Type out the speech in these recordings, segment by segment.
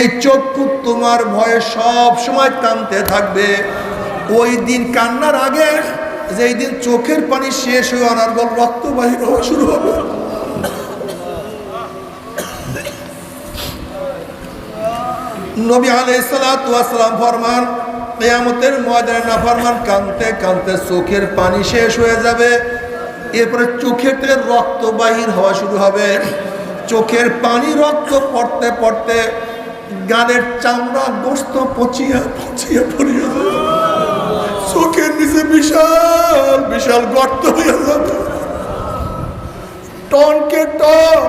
এই চক্ষু তোমার ভয়ে সব সময় কানতে থাকবে। ওই দিন কান্নার আগে যেই দিন চোখের পানি শেষ হয়ে অনার্গল রক্ত বাহির হওয়া শুরু হবে। নবী আলাইসালাম ফরমান, কেয়ামতের ময়দানে না ফরমান কানতে কানতে চোখের পানি শেষ হয়ে যাবে। এরপরে চোখের থেকে রক্ত বাহির হওয়া শুরু হবে। চোখের পানি রক্ত পড়তে পড়তে গানের চামড়া গোস্ত পচিয়া পচিয়া পড়িয়া চোখের নিচে বিশাল বিশাল গর্ত হয়ে যাবে। টনকে টন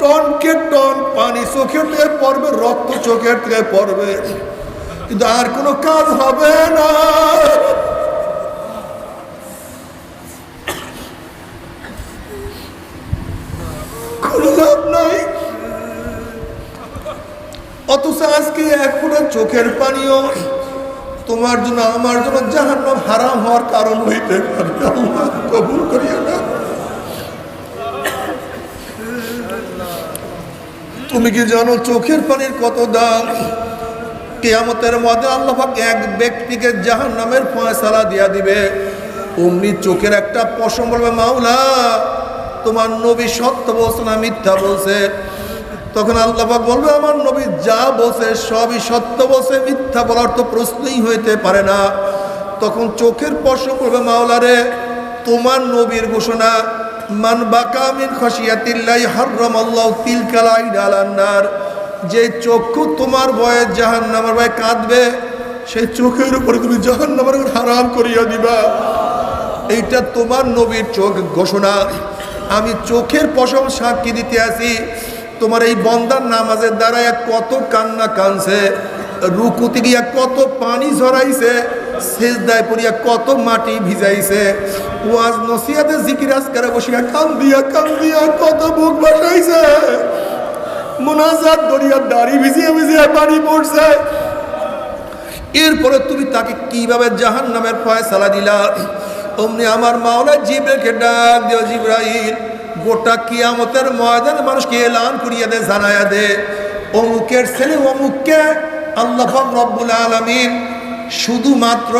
টনকে টন, পানি চোখের থেকে পড়বে, রক্ত চোখের থেকে পড়বে। কিন্তু আর কোনো কাজ হবে না। অথচ আজকে এক চোখের পানিও তোমার জন্য, আমার জন্য জাহান্নাম হারাম হওয়ার কারণ হইতে কবুল করিও না। তুমি কি জানো চোখের পানির কত দাম? কেয়ামতের মধ্যে আল্লাহাক এক ব্যক্তিকে জাহান নামের ফয়সালা দিয়া দিবে। অমনি চোখের একটা পশম বলবে, মাওলা, তোমার নবী সত্য বলছে না মিথ্যা বলছে? তখন আল্লাহ পাক বলবে, আমার নবী যা বলছে সবই সত্য বলছে, মিথ্যা বলার তো প্রশ্নই হইতে পারে না। তখন চোখের পশম করবে মাওলা রে তোমার নবীর ঘোষণা, মান বাকামিন খসিয়াতিল্লাই হাররাম আল্লাহ তিলকাল আইডাল আন্নার যে চক্ষু তোমার ভয়ে জাহান নামার ভয়ে কাঁদবে, সেই চোখের উপরে তুমি জাহান্নামের হারাম করিয়া দিবা। এইটা তোমার নবীর চোখ ঘোষণা। আমি চোখের পশম সাক্ষী দিতে আসি? তোমার এই বন্দার নামাজের দ্বারা কত কান্না কানছে রুকুতে গিয়া কত পানি ঝরাইছে, সেজদায় পড়িয়া কত মাটি ভিজাইছে। ওয়াজ নসিয়াতে জিকির আজকারে বসিয়া কান দিয়া কান দিয়া কত বুক বাসাইছে মোনাজাত দরিয়া দাড়ি ভিজিয়ে ভিজিয়ে পানি পড়ছে। এরপরে তুমি তাকে কীভাবে জাহান নামের ফয়সালা দিলা? অমনি আমার মাওলা জিব্রাইলকে ডাক দিও জিব্রাইল গোটা কিয়ামতের ময়দানে মানুষকে এলান করিয়া দে জানায়া দে। অমুকের ছেলে, অমুককে আল্লাহ রব্বুল আলামিন শুধুমাত্র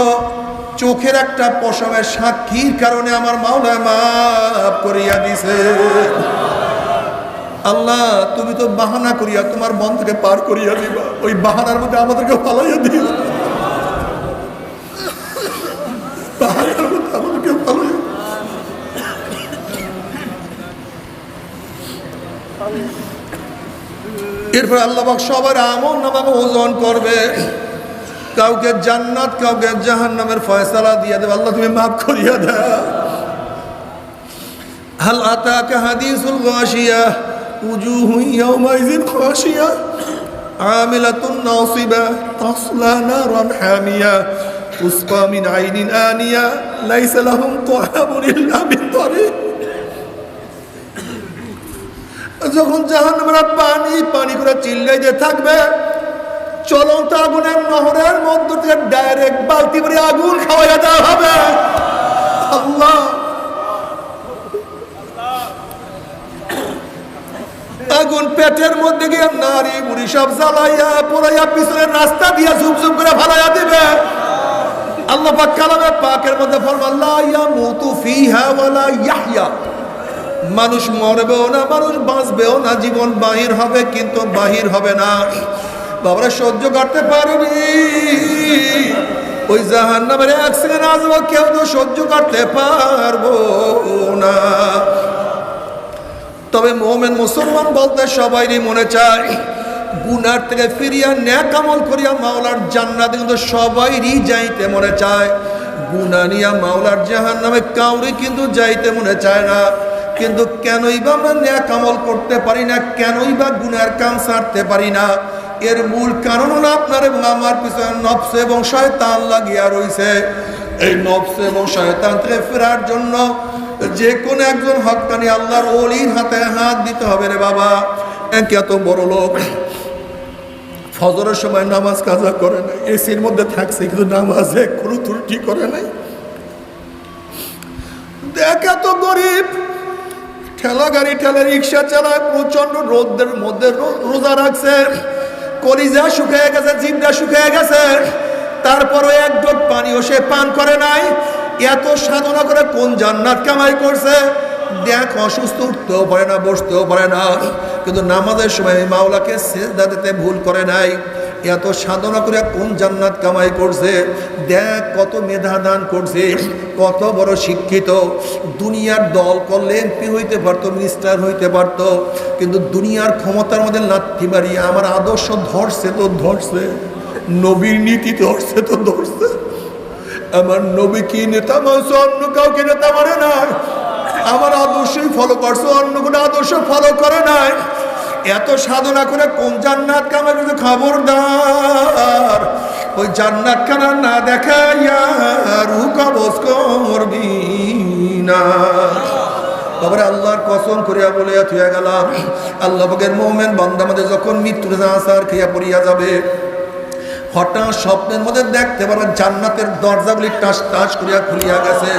চোখের একটা পশমের সাক্ষীর কারণে আমার মাওলা মাফ করিয়া দিছে। আল্লাহ, তুমি তো বাহানা করিয়া, তোমার মন থেকে পার করিয়া দিবা। ওই বাহানার মধ্যে আমাদেরকে ফালাইয়া দিবা বাহানার মধ্যে আমাদেরকে ফালাইয়া এরপর আল্লাহবাক সবার আমন নামাকে ওজন করবে। কাউকে জান্নাত, কাউকে জাহান নামের ফয়সালা দিয়ে দেবে। আল্লাহ তুমি মাফ করিয়া দেয় হাল আতা কাহাদিসুল গাশিয়া উজুহু ইয়াউমাইযিন খাশিয়া, আমিলাতুন নাসিবা, তাসলা নারান হামিয়া তুসকা মিন আইনিন আনিয়া, লাইসা লাহুম তাহাবুন ইল্লা বিতারিক যখন জাহান আমরা পানি পানি করে চিল্লাইতে থাকবে, চলন্ত আগুনের নহরের মধ্য থেকে ডাইরেক্ট বালতি করে আগুন খাওয়াইয়া দেওয়া হবে। আল্লাহ। আগুন পেটের মধ্যে গিয়ে নারী মুড়ি সব জ্বালাইয়া পোড়াইয়া পিছনের রাস্তা দিয়া ঝুপঝুপ করে ফালাইয়া দিবে। আল্লাহ পাক কালামে পাকের মধ্যে ফরমাল্লা ইয়া মুতু ফিহা ওয়ালা ইয়াহইয়া মানুষ মরবেও না, মানুষ বাঁচবেও না, জীবন বাহির হবে কিন্তু বাহির হবে না। বাবারা সহ্য করতে পারবি ওই জাহান নামের সেকেন্ড আসব কেউ তো সহ্য করতে পারব না। তবে মোমেন মুসলমান বলতে সবাইরই মনে চায়, গুনার থেকে ফিরিয়া ন্যাক আমল করিয়া মাওলার জান্নাত কিন্তু সবাইরই যাইতে মনে চায়। গুনা নিয়া মাওলার জাহান নামে কাউরি কিন্তু যাইতে মনে চায় না। কিন্তু কেনই বা আমরা ন্যাক আমল করতে পারি না, কেনই বা গুনার কাম ছাড়তে পারি না? এর মূল কারণ হলো আপনার এবং আমার পিছনে নফস এবং শয়তান লাগিয়া রইছে। এই নফস এবং শয়তান থেকে ফেরার জন্য যে কোনো একজন হকানি আল্লাহর অলির হাতে হাত দিতে হবে রে বাবা। এত বড় লোক। ফজরের সময় নামাজ কাজা করে নাই, এসির মধ্যে থাকছে, কিন্তু নামাজে কোনো ত্রুটি করে নাই। দেখ এত গরিব। ঠেলা গাড়ি ঠেলা, রিক্সা চালায় প্রচণ্ড রোদের মধ্যে রোজা রাখছে। কলিজা শুকিয়ে গেছে জিভটা শুকিয়ে গেছে। তারপরও এক ডোক পানিও সে পান করে নাই। এত সাধনা করে কোন জান্নাত কামাই করছে? দেখ, অসুস্থ উঠতেও পারে না, বসতেও পারে না। কিন্তু নামাজের সময় মাওলাকে সেজদা দিতে ভুল করে নাই। এত সাধনা করে কোন জান্নাত কামাই করছে? দেখ কত মেধা দান করছে, কত বড় শিক্ষিত। দুনিয়ার দল করলে এমপি হইতে পারতো, মিনিস্টার হইতে পারতো, কিন্তু দুনিয়ার ক্ষমতার মধ্যে লাথি মারিয়ে আমার আদর্শ ধরছে তো ধরছে, নবীর নীতি ধরছে তো ধরছে। আমার নবী কি নেতা মানছে অন্য কাউকে নেতা মানে না আমার আদর্শই ফলো করছে, অন্য কোনো আদর্শ ফলো করে নাই। এত সাধনা করে কোন জান্নাত কামে কিন্তু খবরদার? ওই জান্নাত খানা না দেখাইয়া রু কবজ করবি না। তারপরে আল্লাহর কসম করিয়া বলিয়া থুয়া গেলাম আল্লাহ পাকের মোমেন বান্দা মধ্যে যখন মৃত্যুর আসার খেয়া পড়িয়া যাবে, হঠাৎ স্বপ্নের মধ্যে দেখতে পারবেন জান্নাতের দরজাগুলি টাস টাস করিয়া খুলিয়া গেছে।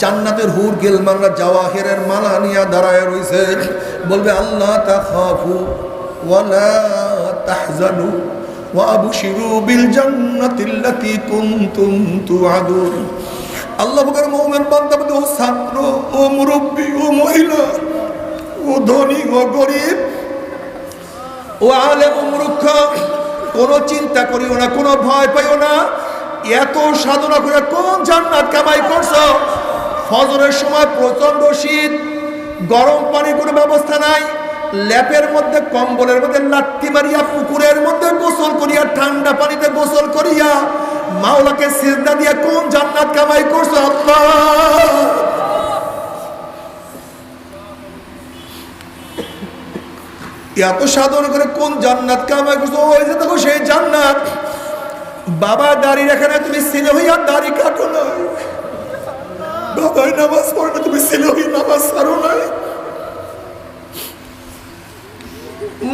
জান্নাতের হুর গেলমানরা জাওয়াহিরের মালা নিয়া দাঁড়ায় রইছে। বলবে, আল্লাহ তাখাফু ওয়ালা তাহজানু ওয়াবশিরু বিল জান্নাতিল্লাতী কুনতুম তুআদুন। আল্লাহ পাকের মুমিন বান্দা বান্দা ও ছাত্র, ও মুরব্বী, ও মহিলা, ও ধনী, ও গরিব, ও আলেম মূর্খ কোনো চিন্তা করিও না, কোনো ভয় পাইও না। এত সাধনা করে কোন জান্নাত কামাই করছ? ফজরের সময় প্রচণ্ড শীত, গরম পানির কোনো ব্যবস্থা নাই ল্যাপের মধ্যে, কম্বলের মধ্যে লাত্তি মারিয়া, পুকুরের মধ্যে গোসল করিয়া, ঠান্ডা পানিতে গোসল করিয়া, মাওলাকে সিজদা দিয়া কোন জান্নাত কামাই করছ এত সাধন করে কোন জান্নাত কামাই করছ? ওই যে দেখো সেই জান্নাত। বাবা দাড়ি রাখে না তুমি ছেলে হইয়া দাড়ি কাটো না বাবাই নামাজ পড়ে না তুমি হইয়া নামাজ ছাড়ো নাই।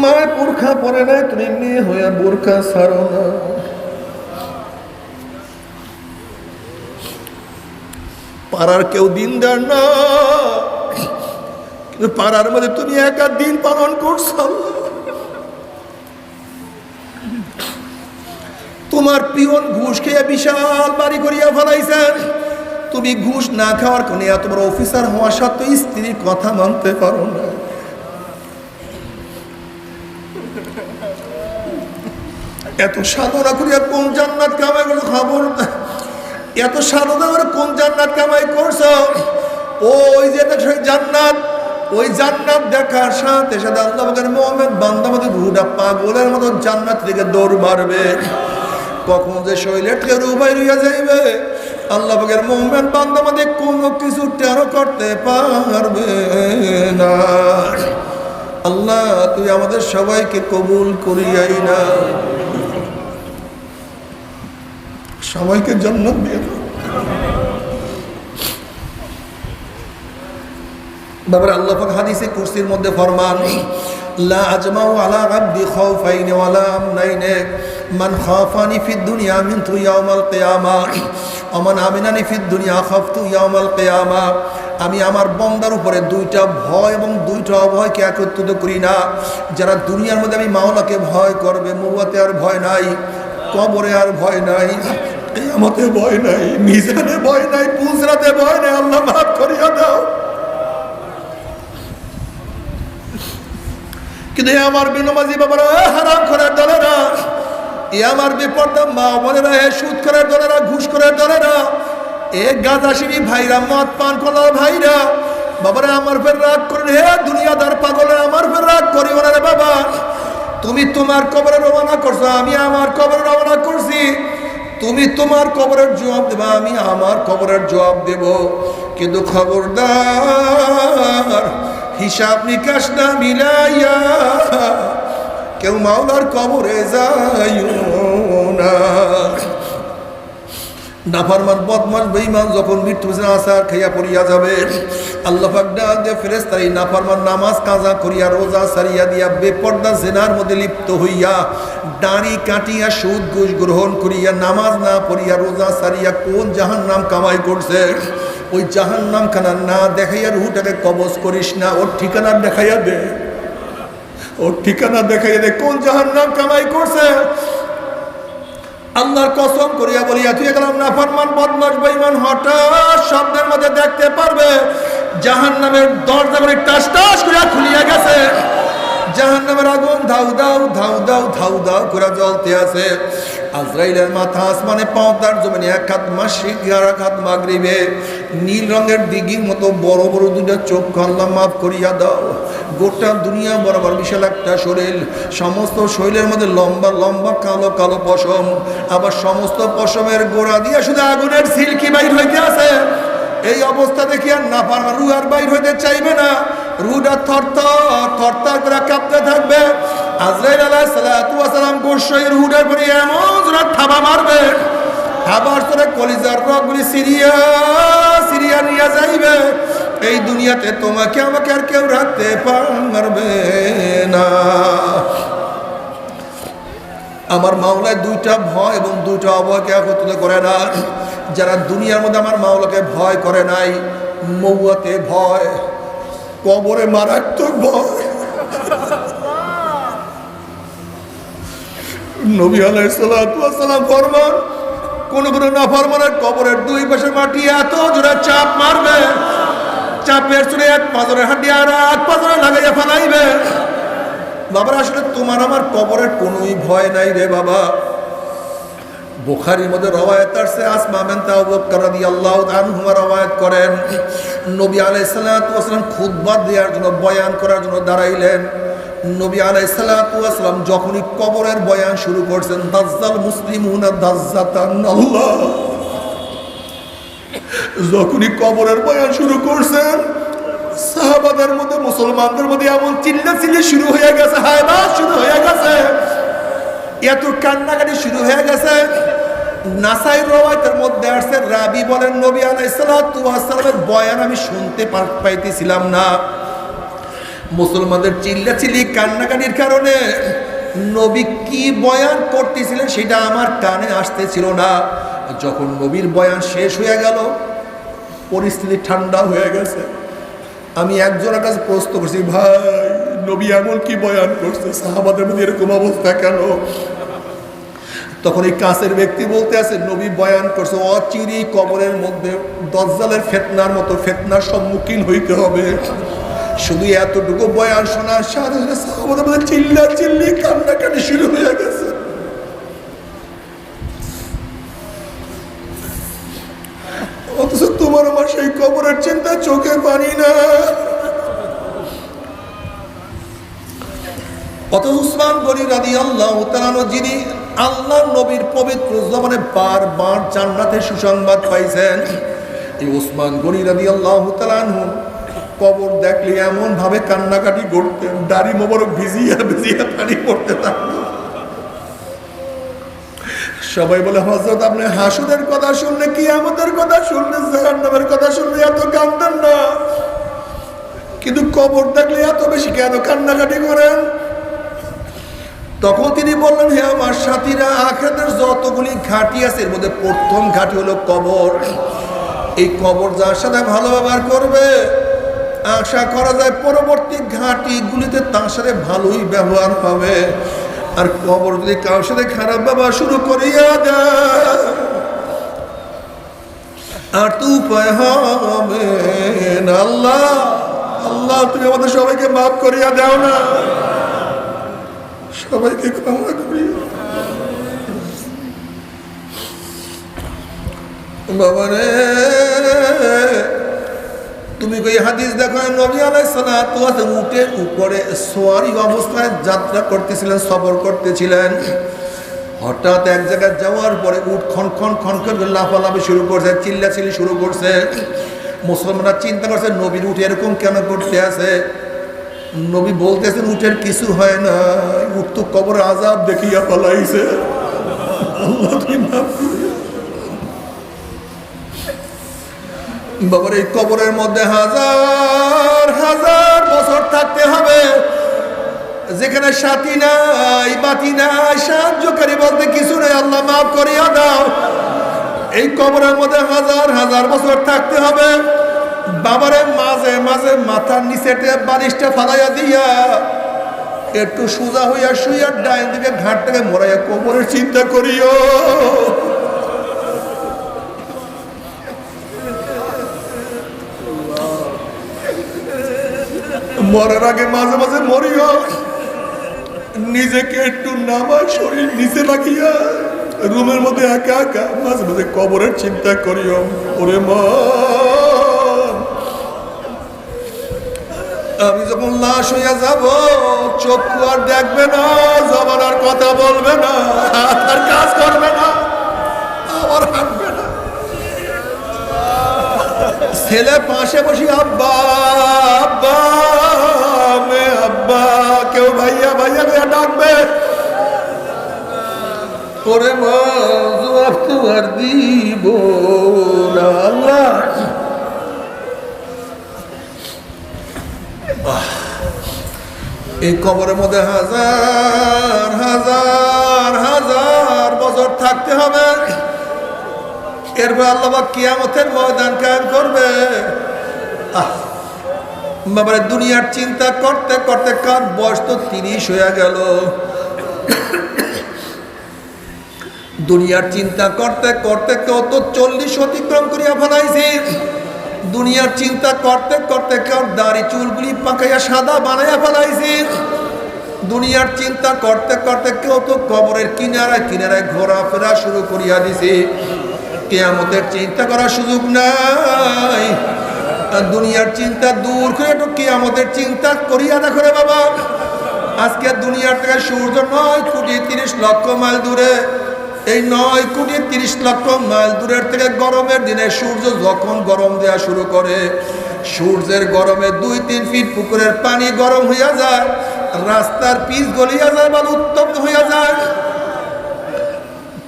মায়ের বোরখা পরে নাই, তুমি মেয়ে হইয়া বোরখা ছাড়ো না। পাড়ার কেউ দিন দিনদার না, কিন্তু পাড়ার মধ্যে তুমি একা দিন পালন করছ। তোমার পিয়ন ঘুষ খেয়ে বিশাল বাড়ি করিয়া ফেলাইছেন। তুমি ঘুষ না খাওয়ার কোনে তোমার অফিসার হওয়া সত্ত্বেও স্ত্রীর কথা মানতে পারো না। এত সাধনা করিয়া কোন জান্নাত কামাই করছ খবর এত সাধনা করে কোন জান্নাত কামাই করছ? ওই যে জান্নাত, ওই জান্নাত দেখার সাথে সাথে আল্লাহ মোহাম্মদ বান্দা মতো রুডা পাগলের মতো জান্নাত থেকে দৌড় মারবে। কখন যে শৈলের থেকে রুবাই রইয়া যাইবে? আল্লাহ পাকের মোহাম্মদ বান্দা মধ্যে কোনো কিছু টেরো করতে পারবে না। আল্লাহ, তুই আমাদের সবাইকে কবুল করিয়াই না। সবাইকে জন্ম দিয়ে বাবার আল্লাহ পাক হাদিসে কুরসির মধ্যে ফরমান, লা আজমাউ আলা আবদি খাউফাইন ওয়ালা আমনাইন। মান খাফানি ফিদ দুনিয়া মিন তু ইয়াউমাল কিয়ামা। আমান আমিনানি ফিদ দুনিয়া খাফতু ইয়াউমাল কিয়ামা। আমি আমার বন্দার উপরে দুইটা ভয় এবং দুইটা অভয়কে একত্রিত করি না। যারা দুনিয়ার মধ্যে আমি মাওলাকে ভয় করবে মুবাতে আর ভয় নাই, কবরে আর ভয় নাই, কিয়ামতে ভয় নাই, মিজানে ভয় নাই, পুজরাতে ভয় নাই, আল্লাহ মাফ করিয়া দাও। কিন্তু আমার বিনমাজি বাবারা হারাম করার দলেরা এ আমার বিপর্দা মা বোনেরা, এ সুদ করার দলেরা, ঘুষ করার দলেরা, এ গাদাসিনী ভাইরা, মদ পান করার ভাইরা, বাবারা আমার ফের রাগ করেন, হে দুনিয়াদার পাগলে, আমার ফের রাগ করি ওনারে বাবা। তুমি তোমার কবরে রওনা করছ, আমি আমার কবরে রওনা করছি। তুমি তোমার কবরের জবাব দেবা, আমি আমার কবরের জবাব দেব। কিন্তু খবরদার, হিসাব নিকাশ না মিলাইয়া কেউ মাওলার কবরে যাইও না। নাফারমান বদমাস বেঈমান যখন মৃত্যু আসার খাইয়া পড়িয়া যাবে আল্লাহ ডাক ফেরেশতার এই নাফারমান নামাজ কাজা করিয়া, রোজা সারিয়া দিয়া বেপর্দা জেনার মধ্যে লিপ্ত হইয়া দাড়ি কাটিয়া সুদ ঘুষ গ্রহণ করিয়া নামাজ না পড়িয়া রোজা সারিয়া কোন জাহান নাম কামাই করছে? ওই জাহান নাম খানা না দেখাইয়া রুহুটাকে কবজ করিস না, ওর ঠিকানা দেখাইয়া দে। ওর ঠিকানা দেখাই দেয়, কোন জাহান্নাম কামাই করছে? আল্লাহর কসম করিয়া বলিয়া তুই গেলাম, না, ফরমান বদমাস বেঈমান হঠাৎ শব্দের মধ্যে দেখতে পারবে, জাহান্নামের দরজা করে টাস টাস করিয়া খুলিয়া গেছে। জাহান্নামের আগুন, ধাউ দাও ধাউ দাও ধাউ দাও করে জ্বলতে আছে। আজরাইলের মাথা আসমানে পাওদার জমিনে এক হাত মাসিক আর এক মাগরিবে। নীল রঙের দিঘির মতো বড় বড় দুটা চোখ আল্লাহ মাফ করিয়া দাও। গোটা দুনিয়া বরাবর বিশাল একটা শরীর। সমস্ত শরীরের মধ্যে লম্বা লম্বা কালো কালো পশম। আবার সমস্ত পশমের গোড়া দিয়ে শুধু আগুনের সিল্কি বাইর হইতে আছে। এই অবস্থা দেখি আর না পারবা রু আর বাইর হইতে চাইবে না। রুটা থর থর থর থর করে কাঁপতে থাকবে। আজরাইল ওয়াস সালাম গোসাই রুডার পরে এমন জোরে থাবা মারবে। থাবার তোরে কলিজার রগগুলি সিরিয়া সিরিয়া নিয়ে যাইবে। এই দুনিয়াতে তোমাকে আমাকে আর কেউ রাখতে পারবে না। আমার মাওলায় দুইটা ভয় এবং দুইটা অভয়কে একত্রিত করে না। যারা দুনিয়ার মধ্যে আমার মাওলাকে ভয় করে নাই, মৌয়াতে ভয়। কবরে মারাত্মক ভয়। নবী আলাইসালাম ফরমান, কোন কোন না ফরমানের কবরের দুই পাশে মাটি এত জোরে চাপ মারবে, চাপের চুলে এক পাজরের হাড্ডি আর এক পাজরে লাগাইয়া ফেলাইবে। বাবার, আসলে তোমার আমার কবরের কোনোই ভয় নাই রে বাবা। বুখারির মধ্যে রওয়ায়াত আসছে, আসমা বিনত আবু বকর রাদিয়াল্লাহু আনহুমা রওয়ায়াত করেন। নবী আলাইহিস সালাতু ওয়াসালাম খুতবা দেওয়ার জন্য, বয়ান করার জন্য দাঁড়াইলেন। নবী ওয়াসালাম যখনই কবরের বয়ান শুরু করছেন, দাজ্জাল আল্লাহ। যখনই কবরের বয়ান শুরু করছেন, সাহাবাদের মধ্যে মুসলমানদের মধ্যে এমন চিল্লা চিল্লি শুরু হয়ে গেছে, হায়বা শুরু হয়ে গেছে। এত কান্নাকাটি শুরু হয়ে গেছে। নাসাই রওয়ায়তের মধ্যে আসছে, রাবি বলেন, নবী আলাইসালামের বয়ান আমি শুনতে পাইতেছিলাম না। মুসলমানদের চিল্লা চিল্লি কান্নাকাটির কারণে নবী কি বয়ান করতেছিলেন সেটা আমার কানে আসতেছিল না। যখন নবীর বয়ান শেষ হয়ে গেল, পরিস্থিতি ঠান্ডা হয়ে গেছে। আমি একজনের কাছে প্রশ্ন করছি, ভাই নবী এমন কি বয়ান করছে? সাহাবাদের মধ্যে এরকম অবস্থা কেন? তখন এই কাছের ব্যক্তি বলতে আছে, নবী বয়ান করছে, অচিরি কবরের মধ্যে দজ্জালের ফেতনার মতো ফেতনার সম্মুখীন হইতে হবে। শুধু এতটুকু বয়ান শোনার সাথে সাথে সাহাবাদের মধ্যে চিল্লা চিল্লি কান্নাকাটি শুরু হয়ে গেছে। অথচ তোমার আমার সেই কবরের চিন্তা চোখে পানি না। অত উসমান গনি রাদি আল্লাহ তালানো যিনি আল্লাহ নবীর পবিত্র জমানে বারবার জান্নাতের সুসংবাদ পাইছেন, এই উসমান গনি রাদি আল্লাহ তালানহু কবর দেখলে এমন ভাবে কান্নাকাটি করতেন, দাড়ি মোবারক ভিজিয়া ভিজিয়া পানি পড়তে সবাই বলে হজরত আপনি হাসুদের কথা শুনলে কি আমাদের কথা শুনলে, জাহান্নামের কথা শুনলে এত কান্দেন না। কিন্তু কবর দেখলে এত বেশি কেন কান্নাকাটি করেন? তখন তিনি বললেন, হে আমার সাথীরা, আখেরাতের যতগুলি ঘাটি আছে, এর মধ্যে প্রথম ঘাটি হলো কবর। এই কবর যার সাথে ভালো ব্যবহার করবে, আশা করা যায় পরবর্তী ঘাটিগুলিতে তার সাথে ভালোই ব্যবহার হবে। আর কবর যদি কারোর সাথে খারাপ ব্যবহার শুরু করিয়া আর তো উপায় হবে আল্লাহ আল্লাহ, তুমি আমাদের সবাইকে মাফ করিয়া দাও না। সবাইকে ক্ষমা করি বাবা রে তুমি কই হাদিস দেখো নবী আলাইসালাতু উঠে উপরে সোয়ারি অবস্থায় যাত্রা করতেছিলেন সফর করতেছিলেন। হঠাৎ এক জায়গায় যাওয়ার পরে উঠ খন খন খন করে লাফালাফি শুরু করছে, চিল্লাচিল্লি শুরু করছে। মুসলমানরা চিন্তা করছে, নবীর উঠে এরকম কেন করতে আছে? নবী বলতেছেন উঠের কিছু হয় না উঠ তো কবর আজাব দেখিয়া পালাইছে। বাবার এই কবরের মধ্যে হাজার হাজার বছর থাকতে হবে। যেখানে সাথী নাই, বাতি নাই, সাহায্যকারী বলতে কিছু নেই, আল্লাহ মাফ করিয়া দাও। এই কবরের মধ্যে হাজার হাজার বছর থাকতে হবে। বাবারে মাঝে মাঝে মাথার নিচেতে বালিশটা ফালাইয়া দিয়া একটু সোজা হইয়া শুইয়া ডাইন দিকে ঘাট থেকে মরাইয়া কোমরের চিন্তা করিও। মরার আগে মাঝে মাঝে মরিও। নিজেকে একটু নামা শরীর নিচে রাখিয়া রুমের মধ্যে একা একা মাঝে মাঝে কবরের চিন্তা করিও। ওরে মা। আমি যখন লাশ হইয়া যাব, চক্ষু আর দেখবে না, জবান আর কথা বলবে না আর কাজ করবে না আবার হাঁটবে না। ছেলে পাশে বসি, আব্বা আব্বা, মে আব্বা, কেউ ভাইয়া ভাইয়া ভাইয়া ডাকবে। ওরে মা, জবাব তো আর দিব না, আল্লাহ। এই কবরের মধ্যে হাজার হাজার হাজার বছর থাকতে হবে। এরপর আল্লাহ কিয়ামতের ময়দান কায়ন করবে। দুনিয়ার চিন্তা করতে করতে কার বয়স তো তিরিশ হয়ে গেল। দুনিয়ার চিন্তা করতে করতে কেউ তো চল্লিশ অতিক্রম করিয়া ফেলাইছি। দুনিয়ার চিন্তা করতে করতে কেউ দাড়ি চুলগুলি পাকাইয়া সাদা বানাইয়া ফেলাইছি। দুনিয়ার চিন্তা করতে করতে কেউ তো কবরের কিনারায় কিনারায় ঘোরাফেরা শুরু করিয়া দিছে। কেয়ামতের চিন্তা করার সুযোগ নাই। দুনিয়ার চিন্তা দূর করে একটু কেয়ামতের চিন্তা করিয়া দেখো রে বাবা। আজকে দুনিয়ার থেকে সূর্য নয়, কোটি তিরিশ লক্ষ মাইল দূরে। এই নয় কোটি তিরিশ লক্ষ মাইল দূরের থেকে গরমের দিনে সূর্য যখন গরম দেওয়া শুরু করে, সূর্যের গরমে দুই তিন ফিট পুকুরের পানি গরম হইয়া যায়, রাস্তার পিচ গলিয়া যায় বা উত্তপ্ত হইয়া যায়।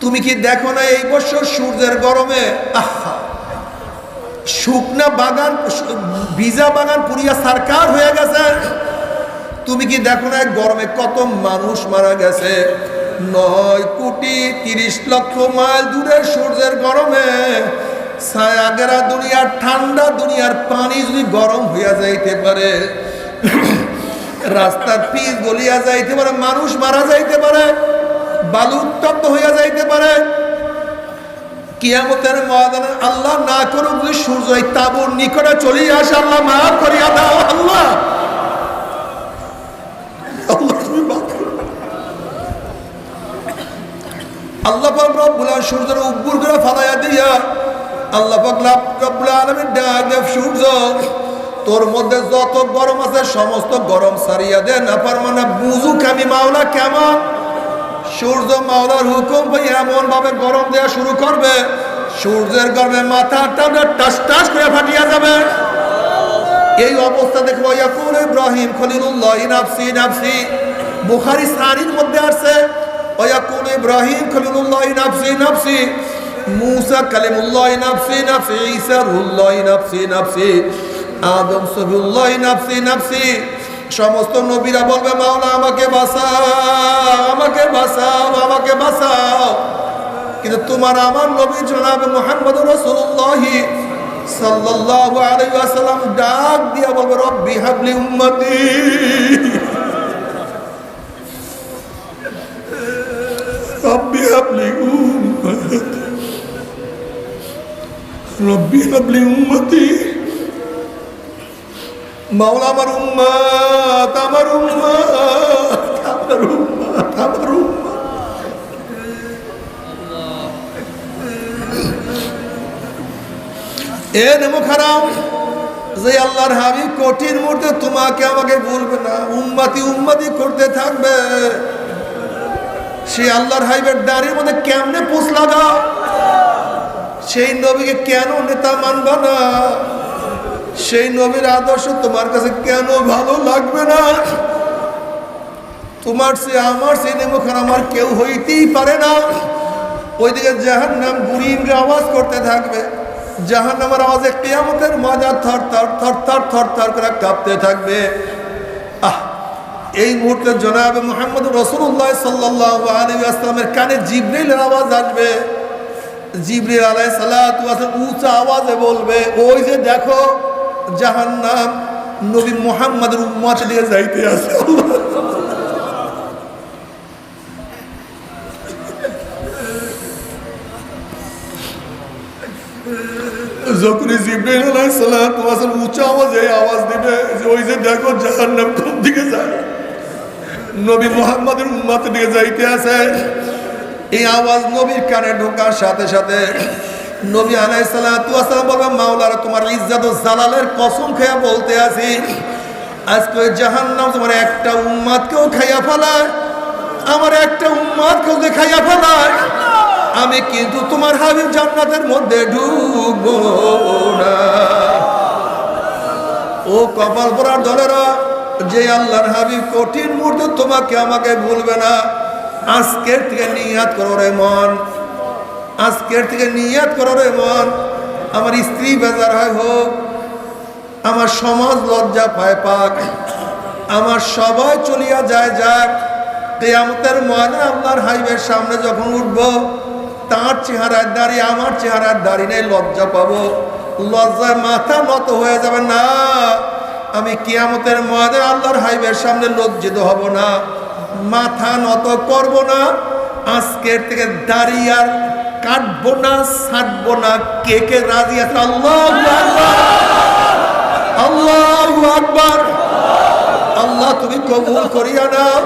তুমি কি দেখো না এই বছর সূর্যের গরমে শুকনা বাগান, ভিজা বাগান পুরিয়া সারকার হয়ে গেছে। তুমি কি দেখো না গরমে কত মানুষ মারা গেছে? নয় কোটি তিরিশ লক্ষ মাইল দূরে সূর্যের গরমে। ছায়াগেরা দুনিয়ার ঠান্ডা দুনিয়ার পানি যদি গরম হইয়া যাইতে পারে, রাস্তার পিচ গলিয়া যাইতে পারে, মানুষ মারা যাইতে পারে, বালু উত্তপ্ত হইয়া যাইতে পারে। কিয়ামতের ময়দানে আল্লাহ না করুক যদি সূর্য এই তাবুর নিকটে চলিয়া আসে, আল্লাহ মাফ করিয়া দাও আল্লাহ আল্লাহ পাক রব্বুল সূর্যের উপর করে ফালাইয়া দিয়া আল্লাহ পাক রব্বুল সূর্য, তোর মধ্যে যত গরম আছে সমস্ত গরম সারিয়া দে, না পার মানে বুঝুক আমি মাওলা কেমন? সূর্য মাওলার হুকুম ভাবে গরম দেওয়া শুরু করবে, সূর্যের গরমে মাথা টাস করে ফাটিয়া যাবে। এই অবস্থা দেখব, ইয়াকুল ইব্রাহিম খলিলুল্লাহ নাফসি নাফসি, বুখারী সারির মধ্যে আছে ওয়াকুল ইব্রাহিম খলিলুল্লাহ নাফসি নাফসি মুসা কালিমুল্লাহ নাফসি নাফসি ঈসা রুহুল্লাহ নাফসি নাফসি আদম সফিউল্লাহ নাফসি নাফসি সমস্ত নবীরা বলবে, মাওলা, আমাকে বাঁচাও আমাকে বাঁচাও আমাকে বাঁচাও। কিন্তু তোমার আমার নবী জনাব মোহাম্মদ রসুল্লাহি সাল্লাল্লাহু আলাইহি ওয়াসাল্লাম ডাক দিয়া বলবে, রব্বি হাবলি উম্মতি। রব্বি হাবলি উম্মতি রব্বি হাবলি উম্মতি মাওলা আমার উম্মত আমার উম্মত আমার উম্মত আমার এ নেমো খারাপ যে আল্লাহর হাবিব কঠিন মুহূর্তে তোমাকে আমাকে বলবে না। উম্মাতি উম্মাতি করতে থাকবে। সে আল্লাহর হাবিবের দাঁড়ির মধ্যে কেমনে পোষ লাগাও? সেই নবীকে কেন নেতা মানবা না? সেই নবীর আদর্শ তোমার কাছে কেন ভালো লাগবে না? তোমার সে আমার সেই নেমুখান আমার কেউ হইতেই পারে না। ওইদিকে জাহান নাম গুরিমরে আওয়াজ করতে থাকবে। জাহান নামের আওয়াজে কেয়ামতের মাজা থর থর থর থর থর থর করে কাঁপতে থাকবে। এই মুহূর্তে জনাবে মোহাম্মদ রসুল্লাহ সাল্লাহ আলী আসলামের কানে জিবরিল আওয়াজ আসবে। জিবরিল আলাই সাল্লাহ উঁচা আওয়াজে বলবে, ওই যে দেখো জাহান নাম নবী মোহাম্মদের উম্মাত দিয়ে যাইতে আছে। যখনই জিবরিল আলাই সাল্লাহ উঁচা আওয়াজে আওয়াজ দিবে ওই যে দেখো জাহান নাম কোন দিকে যায়? নবী মুহাম্মাদের উম্মতের দিকে যাইতে আছে। এই আওয়াজ নবীর কানে ঢোকার সাথে সাথে নবী আলাই সালাম বলবে, মাওলারা, তোমার ইজ্জাত জালালের কসম খেয়ে বলতে আছি, আজকে ওই জাহান্নাম তোমার একটা উম্মাদকেও খাইয়া ফেলায়, আমার একটা উম্মাদকেও যে খাইয়া ফেলায়। আমি কিন্তু তোমার হাবিব জান্নাতের মধ্যে ঢুকবো না। ও কপাল পরার দলেরা যে আল্লাহর হাবিব কঠিন মুহূর্তে তোমাকে আমাকে ভুলবে না। আজকের থেকে নিয়াত করো রে মন। আজকের থেকে নিয়াত করো রে মন। আমার স্ত্রী বেজার হয় হোক, আমার সমাজ লজ্জা পায় পাক, আমার সবাই চলিয়া যায় যাক। তেয়ামতের ময়নে আল্লাহর হাইবের সামনে যখন উঠব, তার চেহারার দাঁড়িয়ে আমার চেহারার দাঁড়িয়ে নেই লজ্জা পাবো। লজ্জায় মাথা নত হয়ে যাবে না। আমি কিয়ামতের ময়নে আল্লাহর হাইবের সামনে লজ্জিত হব না, মাথা নত করব না, আজকের থেকে দাঁড়িয়ে আর কাটবো না ছাটবো না, কে কে রাজি আছে? আল্লাহ আল্লাহ আকবার! আল্লাহ তুমি কবুল করিয়া নাও।